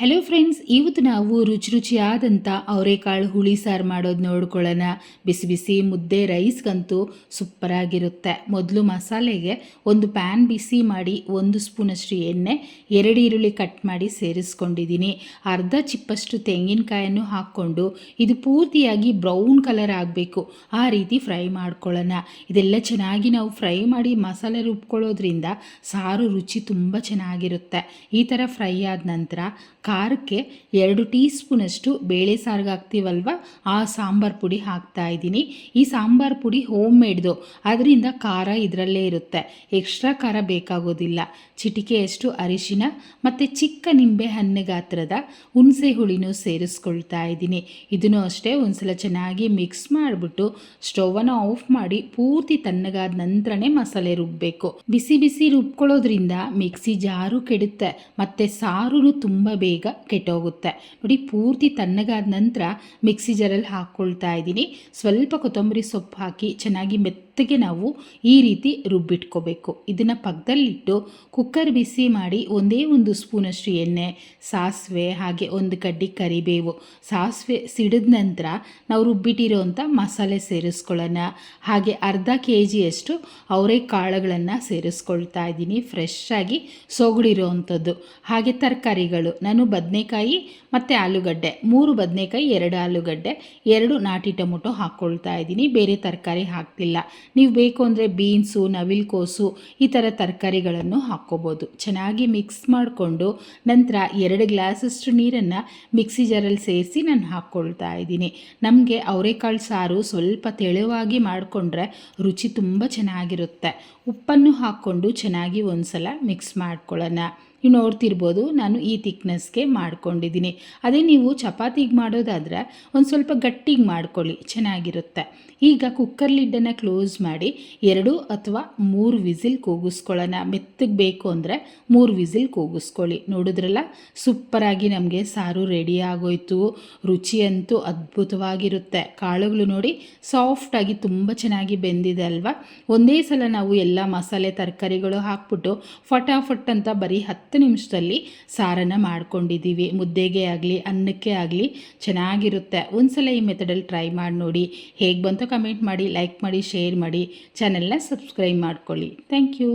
Hello friends ಇವತ್ತು ನಾವು ರುಚಿ ರುಚಿಯಾದಂಥ ಅವರೆಕಾಳು ಹುಳಿ ಸಾರು ಮಾಡೋದು ನೋಡ್ಕೊಳ್ಳೋಣ. ಬಿಸಿ ಬಿಸಿ ಮುದ್ದೆ ರೈಸ್ಗಂತೂ ಸೂಪರಾಗಿರುತ್ತೆ ಮೊದಲು ಮಸಾಲೆಗೆ ಒಂದು ಪ್ಯಾನ್ ಬಿಸಿ ಮಾಡಿ ಒಂದು ಸ್ಪೂನಷ್ಟು ಎಣ್ಣೆ, ಎರಡು ಈರುಳ್ಳಿ ಕಟ್ ಮಾಡಿ ಸೇರಿಸ್ಕೊಂಡಿದ್ದೀನಿ. ಅರ್ಧ ಚಿಪ್ಪಷ್ಟು ತೆಂಗಿನಕಾಯನ್ನು ಹಾಕ್ಕೊಂಡು ಇದು ಪೂರ್ತಿಯಾಗಿ ಬ್ರೌನ್ ಕಲರ್ ಆಗಬೇಕು. ಆ ರೀತಿ ಫ್ರೈ ಮಾಡ್ಕೊಳ್ಳೋಣ. ಇದೆಲ್ಲ ಚೆನ್ನಾಗಿ ನಾವು ಫ್ರೈ ಮಾಡಿ ಮಸಾಲೆ ರುಬ್ಕೊಳ್ಳೋದ್ರಿಂದ ಸಾರು ರುಚಿ ತುಂಬ ಚೆನ್ನಾಗಿರುತ್ತೆ. ಈ ಥರ ಫ್ರೈ ಆದ ನಂತರ ಖಾರಕ್ಕೆ ಎರಡು ಟೀ ಸ್ಪೂನಷ್ಟು ಬೇಳೆ ಸಾರಿಗೆ ಹಾಕ್ತೀವಲ್ವ? ಆ ಸಾಂಬಾರು ಪುಡಿ ಹಾಕ್ತಾ ಇದ್ದೀನಿ. ಈ ಸಾಂಬಾರು ಪುಡಿ ಹೋಮ್ ಮೇಡ್ದು ಅದರಿಂದ ಖಾರ ಇದರಲ್ಲೇ ಇರುತ್ತೆ. ಎಕ್ಸ್ಟ್ರಾ ಖಾರ ಬೇಕಾಗೋದಿಲ್ಲ. ಚಿಟಿಕೆಯಷ್ಟು ಅರಿಶಿನ ಮತ್ತು ಚಿಕ್ಕ ನಿಂಬೆ ಹಣ್ಣು ಗಾತ್ರದ ಹುಣಸೆ ಹುಳಿನೂ ಸೇರಿಸ್ಕೊಳ್ತಾ ಇದ್ದೀನಿ. ಇದನ್ನು ಅಷ್ಟೇ ಒಂದ್ಸಲ ಚೆನ್ನಾಗಿ ಮಿಕ್ಸ್ ಮಾಡಿಬಿಟ್ಟು ಸ್ಟೌವನ್ನು ಆಫ್ ಮಾಡಿ ಪೂರ್ತಿ ತಣ್ಣಗಾದ ನಂತರನೇ ಮಸಾಲೆ ರುಬ್ಬಬೇಕು ಬಿಸಿ ಬಿಸಿ ರುಬ್ಕೊಳ್ಳೋದ್ರಿಂದ ಮಿಕ್ಸಿ ಜಾರು ಕೆಡುತ್ತೆ. ಮತ್ತು ಸಾರು ತುಂಬ ಬೇಗ ಕೆಟ್ಟೋಗುತ್ತೆ. ನೋಡಿ ಪೂರ್ತಿ ತಣ್ಣಗಾದ ನಂತರ ಮಿಕ್ಸಿ ಜಾರಲ್ಲಿ ಹಾಕ್ಕೊಳ್ತಾ ಇದ್ದೀನಿ. ಸ್ವಲ್ಪ ಕೊತ್ತಂಬರಿ ಸೊಪ್ಪು ಹಾಕಿ ಚೆನ್ನಾಗಿ ಮೆತ್ತಗೆ ನಾವು ಈ ರೀತಿ ರುಬ್ಬಿಟ್ಕೋಬೇಕು. ಇದನ್ನು ಪಕ್ಕದಲ್ಲಿಟ್ಟು ಕುಕ್ಕರ್ ಬಿಸಿ ಮಾಡಿ ಒಂದೇ ಒಂದು ಸ್ಪೂನಷ್ಟು ಎಣ್ಣೆ, ಸಾಸಿವೆ, ಹಾಗೆ ಒಂದು ಕಡ್ಡಿ ಕರಿಬೇವು. ಸಾಸಿವೆ ಸಿಡಿದ ನಂತರ ನಾವು ರುಬ್ಬಿಟ್ಟಿರೋವಂಥ ಮಸಾಲೆ ಸೇರಿಸ್ಕೊಳ್ಳೋಣ. ಹಾಗೆ ಅರ್ಧ ಕೆ ಜಿಯಷ್ಟು ಅವರೇ ಕಾಳುಗಳನ್ನು ಸೇರಿಸ್ಕೊಳ್ತಾ ಇದ್ದೀನಿ. ಫ್ರೆಶ್ ಆಗಿ ಸೊಗಡಿರೋವಂಥದ್ದು ಹಾಗೆ ತರಕಾರಿಗಳು. ನಾನು ಬದನೆಕಾಯಿ ಮತ್ತು ಆಲೂಗಡ್ಡೆ. ಮೂರು ಬದನೆಕಾಯಿ, ಎರಡು ಆಲೂಗಡ್ಡೆ, ಎರಡು ನಾಟಿ ಟೊಮೊಟೊ ಹಾಕ್ಕೊಳ್ತಾ ಇದ್ದೀನಿ. ಬೇರೆ ತರಕಾರಿ ಹಾಕ್ತಿಲ್ಲ. ನೀವು ಬೇಕು ಅಂದರೆ ಬೀನ್ಸು, ನವಿಲ್ಕೋಸು ಈ ಥರ ತರಕಾರಿಗಳನ್ನು ಹಾಕ್ಕೋಬೋದು. ಚೆನ್ನಾಗಿ ಮಿಕ್ಸ್ ಮಾಡಿಕೊಂಡು ನಂತರ ಎರಡು ಗ್ಲಾಸಷ್ಟು ನೀರನ್ನು ಮಿಕ್ಸಿ ಜಾರಲ್ಲಿ ಸೇರಿಸಿ ನಾನು ಹಾಕ್ಕೊಳ್ತಾ ಇದ್ದೀನಿ. ನಮಗೆ ಅವರೆಕಾಳು ಸಾರು ಸ್ವಲ್ಪ ತೆಳುವಾಗಿ ಮಾಡಿಕೊಂಡ್ರೆ ರುಚಿ ತುಂಬ ಚೆನ್ನಾಗಿರುತ್ತೆ. ಉಪ್ಪನ್ನು ಹಾಕ್ಕೊಂಡು ಚೆನ್ನಾಗಿ ಒಂದ್ಸಲ ಮಿಕ್ಸ್ ಮಾಡ್ಕೊಳ್ಳೋಣ. ನೀವು ನೋಡ್ತಿರ್ಬೋದು, ನಾನು ಈ ತಿಕ್ನೆಸ್ಗೆ ಮಾಡ್ಕೊಂಡಿದ್ದೀನಿ. ಅದೇ ನೀವು ಚಪಾತಿಗೆ ಮಾಡೋದಾದರೆ ಒಂದು ಸ್ವಲ್ಪ ಗಟ್ಟಿಗೆ ಮಾಡ್ಕೊಳ್ಳಿ, ಚೆನ್ನಾಗಿರುತ್ತೆ. ಈಗ ಕುಕ್ಕರ್ ಲಿಡ್ಡನ್ನು ಕ್ಲೋಸ್ ಮಾಡಿ ಎರಡು ಅಥವಾ ಮೂರು ವಿಸಿಲ್ ಕೂಗಿಸ್ಕೊಳ್ಳೋಣ. ಮೆತ್ತಗೆ ಬೇಕು ಅಂದರೆ ಮೂರು ವಿಸಿಲ್ ಕೂಗಿಸ್ಕೊಳ್ಳಿ. ನೋಡಿದ್ರಲ್ಲ, ಸೂಪರಾಗಿ ನಮಗೆ ಸಾರು ರೆಡಿ ಆಗೋಯ್ತು. ರುಚಿ ಅಂತೂ ಅದ್ಭುತವಾಗಿರುತ್ತೆ. ಕಾಳುಗಳು ನೋಡಿ ಸಾಫ್ಟಾಗಿ ತುಂಬ ಚೆನ್ನಾಗಿ ಬೆಂದಿದೆ ಅಲ್ವಾ? ಒಂದೇ ಸಲ ನಾವು ಎಲ್ಲ ಮಸಾಲೆ ತರಕಾರಿಗಳು ಹಾಕ್ಬಿಟ್ಟು ಫಟಾಫಟ್ ಅಂತ ಬರೀ ಹತ್ತು ನಿಮಿಷದಲ್ಲಿ ಸಾರನ್ನು ಮಾಡ್ಕೊಂಡಿದ್ದೀವಿ. ಮುದ್ದೆಗೆ ಆಗಲಿ, ಅನ್ನಕ್ಕೆ ಆಗಲಿ ಚೆನ್ನಾಗಿರುತ್ತೆ. ಒಂದ್ಸಲ ಈ ಮೆಥಡಲ್ಲಿ ಟ್ರೈ ಮಾಡಿ ನೋಡಿ. ಹೇಗೆ ಬಂತು ಕಮೆಂಟ್ ಮಾಡಿ ಲೈಕ್ ಮಾಡಿ ಶೇರ್ ಮಾಡಿ. ಚಾನೆಲ್ನ ಸಬ್ಸ್ಕ್ರೈಬ್ ಮಾಡ್ಕೊಳ್ಳಿ. Thank you